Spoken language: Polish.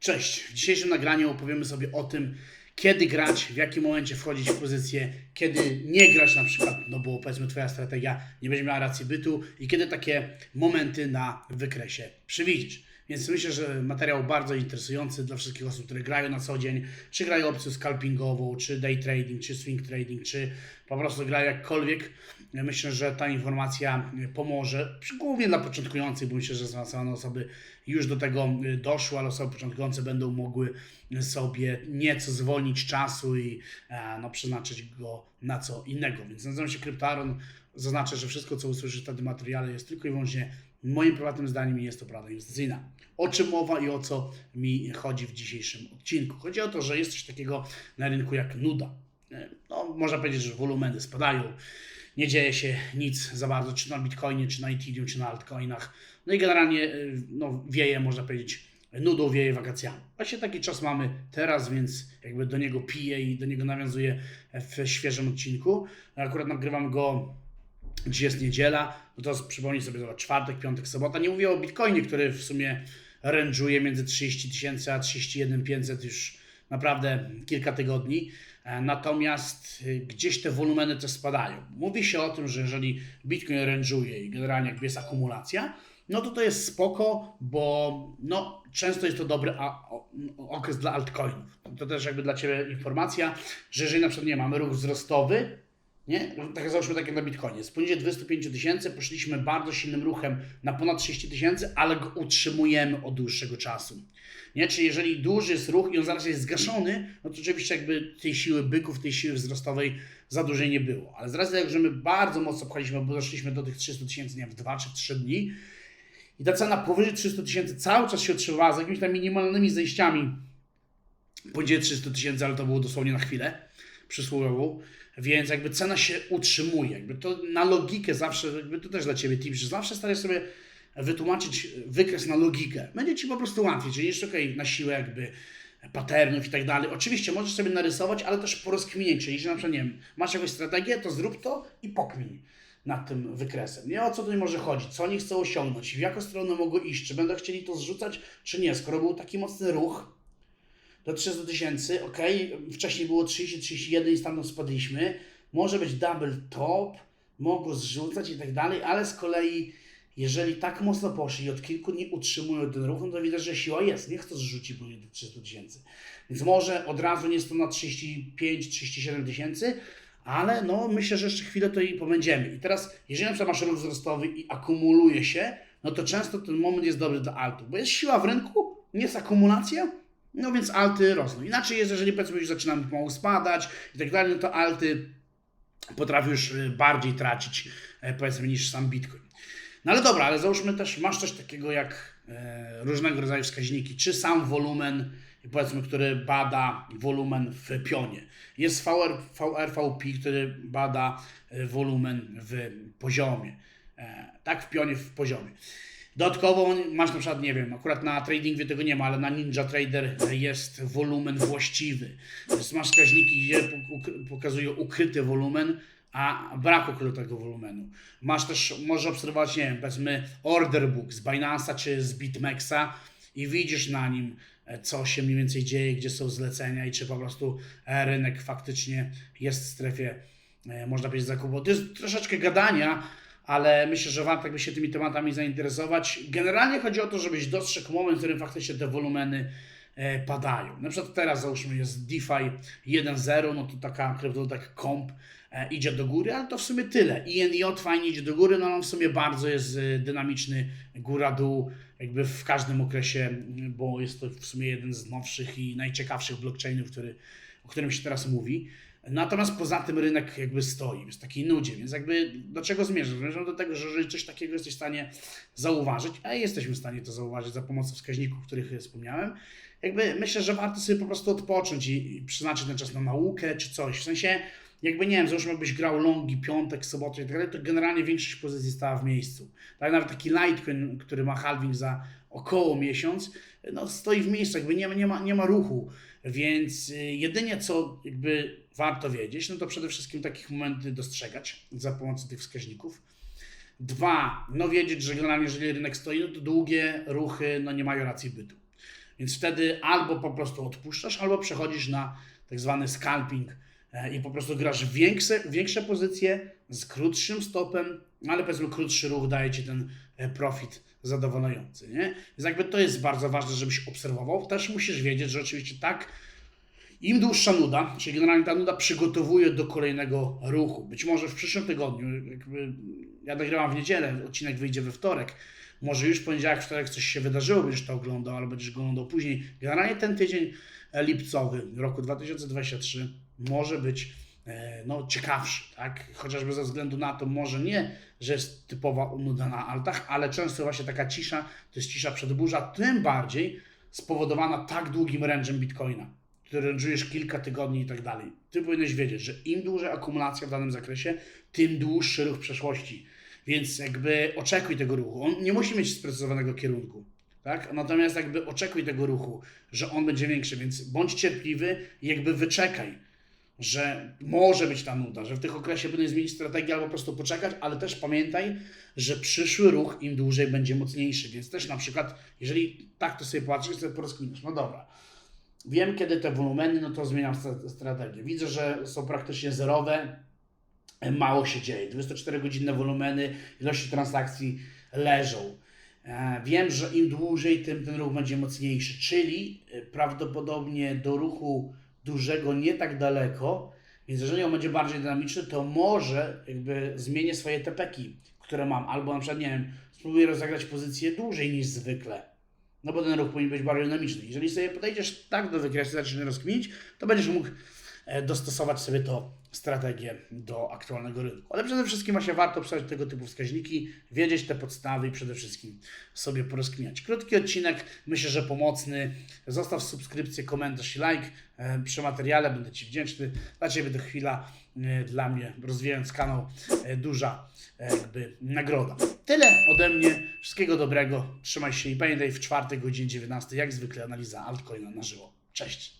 Cześć! W dzisiejszym nagraniu opowiemy sobie o tym, kiedy grać, w jakim momencie wchodzić w pozycję, kiedy nie grać na przykład, no bo powiedzmy Twoja strategia nie będzie miała racji bytu i kiedy takie momenty na wykresie przewidzieć. Więc myślę, że materiał bardzo interesujący dla wszystkich osób, które grają na co dzień, czy grają opcję scalpingową, czy day trading, czy swing trading, czy po prostu grają jakkolwiek. Myślę, że ta informacja pomoże, głównie dla początkujących, bo myślę, że zaawansowane osoby już do tego doszły, ale osoby początkujące będą mogły sobie nieco zwolnić czasu i e, no, przeznaczyć go na co innego. Więc nazywam się Kryptaron. Zaznaczę, że wszystko, co usłyszysz w tym materiale jest tylko i wyłącznie moim prywatnym zdaniem i jest to prawda inwestycyjna. O czym mowa i o co mi chodzi w dzisiejszym odcinku? Chodzi o to, że jest coś takiego na rynku jak nuda. E, No, można powiedzieć, że wolumeny spadają, nie dzieje się nic za bardzo, czy na Bitcoinie, czy na Ethereum, czy na altcoinach. No i generalnie y, no, wieje, można powiedzieć, nudą, wieje wakacjami. Właśnie taki czas mamy teraz, więc jakby do niego piję i do niego nawiązuję w świeżym odcinku. Akurat nagrywam go Dziś jest niedziela, no to przypomnij sobie, zobacz, czwartek, piątek, sobota. Nie mówię o Bitcoinie, który w sumie rężuje między 30 tysięcy a 31 500 już naprawdę kilka tygodni. E, Natomiast y, gdzieś te wolumeny też spadają. Mówi się o tym, że jeżeli Bitcoin rężuje i generalnie jakby jest akumulacja, no to to jest spoko, bo no, często jest to dobry okres dla altcoinów. To też jakby dla Ciebie informacja, że jeżeli na przykład nie mamy ruch wzrostowy, nie? Tak załóżmy takie na Bitcoinie. Z poniżej 25 tysięcy poszliśmy bardzo silnym ruchem na ponad 30 tysięcy, ale go utrzymujemy od dłuższego czasu. Nie? Czyli jeżeli duży jest ruch i on zaraz jest zgaszony, no to oczywiście jakby tej siły byków, tej siły wzrostowej za dużej nie było. Ale z racji tego, że my bardzo mocno pchaliśmy, bo doszliśmy do tych 300 tysięcy, nie wiem, w 2 czy 3 dni i ta cena powyżej 300 tysięcy cały czas się utrzymywała z jakimiś tam minimalnymi zejściami poniżej 300 tysięcy, ale to było dosłownie na chwilę przysłowiową, więc jakby cena się utrzymuje. Jakby to na logikę zawsze, jakby to też dla Ciebie tip, że zawsze starasz sobie wytłumaczyć wykres na logikę. Będzie Ci po prostu łatwiej, czyli jeszcze okej, na siłę jakby patternów i tak dalej. Oczywiście możesz sobie narysować, ale też porozkminić, czyli że na przykład, nie wiem, masz jakąś strategię, to zrób to i pokmin nad tym wykresem. Nie o co tutaj może chodzić, co oni chcą osiągnąć, w jaką stronę mogą iść, czy będą chcieli to zrzucać, czy nie. Skoro był taki mocny ruch, do 300 tysięcy, ok, wcześniej było 30, 31 i stamtąd spadliśmy, może być double top, mogło zrzucać i tak dalej, ale z kolei jeżeli tak mocno poszli i od kilku dni utrzymują ten ruch, no to widać, że siła jest, niech to zrzuci do 300 tysięcy. Więc może od razu nie jest to na 35-37 tysięcy, ale no myślę, że jeszcze chwilę to i pobędziemy. I teraz, jeżeli na przykład masz ruch wzrostowy i akumuluje się, no to często ten moment jest dobry dla altów, bo jest siła w rynku, nie jest akumulacja, no więc alty rosną. Inaczej jest, jeżeli powiedzmy już zaczynamy pomału spadać i tak dalej, no to alty potrafią już y, bardziej tracić e, powiedzmy niż sam Bitcoin. No ale dobra, ale załóżmy też, masz coś takiego jak e, różnego rodzaju wskaźniki, czy sam wolumen, powiedzmy, który bada wolumen w pionie. Jest VR, VRVP, który bada e, wolumen w poziomie. Tak, w pionie, w poziomie. Dodatkowo masz na przykład, nie wiem, akurat na TradingView tego nie ma, ale na Ninja Trader jest wolumen właściwy. Więc masz wskaźniki, gdzie pok- pokazują ukryty wolumen, a brak ukrytego wolumenu. Masz też, możesz obserwować, nie wiem, powiedzmy order book z Binance'a czy z BitMEXa i widzisz na nim, e, co się mniej więcej dzieje, gdzie są zlecenia i czy po prostu e, rynek faktycznie jest w strefie, e, można powiedzieć, zakupu. To jest troszeczkę gadania, ale myślę, że warto jakby się tymi tematami zainteresować. Generalnie chodzi o to, żebyś dostrzegł moment, w którym faktycznie te wolumeny e, padają. Na przykład teraz załóżmy jest DeFi 1.0, no to taka kryptowaluta jak komp e, idzie do góry, ale to w sumie tyle. INJ fajnie idzie do góry, no on w sumie bardzo jest e, dynamiczny, góra-dół, jakby w każdym okresie, bo jest to w sumie jeden z nowszych i najciekawszych blockchainów, który, o którym się teraz mówi. Natomiast poza tym rynek jakby stoi, jest takiej nudzie, więc jakby do czego zmierzam? Zmierzam do tego, że coś takiego jesteś w stanie zauważyć, a jesteśmy w stanie to zauważyć za pomocą wskaźników, o których wspomniałem, jakby myślę, że warto sobie po prostu odpocząć i, i przeznaczyć ten czas na naukę czy coś. W sensie, jakby nie wiem, załóżmy, jakbyś grał longi, piątek, sobotę i tak dalej, to generalnie większość pozycji stała w miejscu. Tak nawet taki Litecoin, który ma halving za około miesiąc, no stoi w miejscu, jakby nie, nie, ma, nie ma ruchu. Więc y, jedynie co jakby warto wiedzieć, no to przede wszystkim takich momenty dostrzegać za pomocą tych wskaźników. Dwa, no wiedzieć, że generalnie jeżeli rynek stoi, no to długie ruchy no nie mają racji bytu. Więc wtedy albo po prostu odpuszczasz, albo przechodzisz na tak zwany scalping e, i po prostu grasz większe, większe pozycje z krótszym stopem, ale powiedzmy krótszy ruch daje ci ten profit zadowalający, nie? Więc jakby to jest bardzo ważne, żebyś obserwował. Też musisz wiedzieć, że oczywiście tak im dłuższa nuda, czyli generalnie ta nuda przygotowuje do kolejnego ruchu. Być może w przyszłym tygodniu, jakby ja nagrywam w niedzielę, odcinek wyjdzie we wtorek, może już w poniedziałek, wtorek coś się wydarzyło, będziesz to oglądał, albo będziesz go oglądał później. Generalnie ten tydzień e, lipcowy roku 2023 może być e, no, ciekawszy, tak? Chociażby ze względu na to, może nie, że jest typowa nuda na altach, ale często właśnie taka cisza, to jest cisza przedburza, tym bardziej spowodowana tak długim ręczem Bitcoina, który ręczujesz kilka tygodni i tak dalej. Ty powinieneś wiedzieć, że im dłużej akumulacja w danym zakresie, tym dłuższy ruch przeszłości. Więc jakby oczekuj tego ruchu. On nie musi mieć sprecyzowanego kierunku. Tak? Natomiast jakby oczekuj tego ruchu, że on będzie większy, więc bądź cierpliwy i jakby wyczekaj, że może być ta nuda, że w tych okresie będę zmienić strategię albo po prostu poczekać, ale też pamiętaj, że przyszły ruch im dłużej będzie mocniejszy, więc też na przykład, jeżeli tak to sobie patrzysz, sobie porozkminisz, no dobra, wiem kiedy te wolumeny, no to zmieniam stra- strategię. Widzę, że są praktycznie zerowe, mało się dzieje. 24-godzinne wolumeny, ilości transakcji leżą. E, Wiem, że im dłużej, tym ten ruch będzie mocniejszy, czyli e, prawdopodobnie do ruchu dużego nie tak daleko, więc jeżeli on będzie bardziej dynamiczny, to może jakby zmienię swoje tepeki, które mam, albo na przykład, nie wiem, spróbuję rozegrać pozycję dłużej niż zwykle. No bo ten ruch powinien być bardziej dynamiczny. Jeżeli sobie podejdziesz tak do wykresu, zaczniesz rozkminić, to będziesz mógł dostosować sobie to strategię do aktualnego rynku. Ale przede wszystkim właśnie warto przejść tego typu wskaźniki, wiedzieć te podstawy i przede wszystkim sobie porozkminiać. Krótki odcinek, myślę, że pomocny. Zostaw subskrypcję, komentarz i like e, przy materiale, będę Ci wdzięczny. Dla Ciebie to chwila, e, dla mnie, rozwijając kanał, e, duża e, jakby nagroda. Tyle ode mnie, wszystkiego dobrego, trzymaj się i pamiętaj w czwartek godzinie 19, jak zwykle analiza altcoina na żywo. Cześć!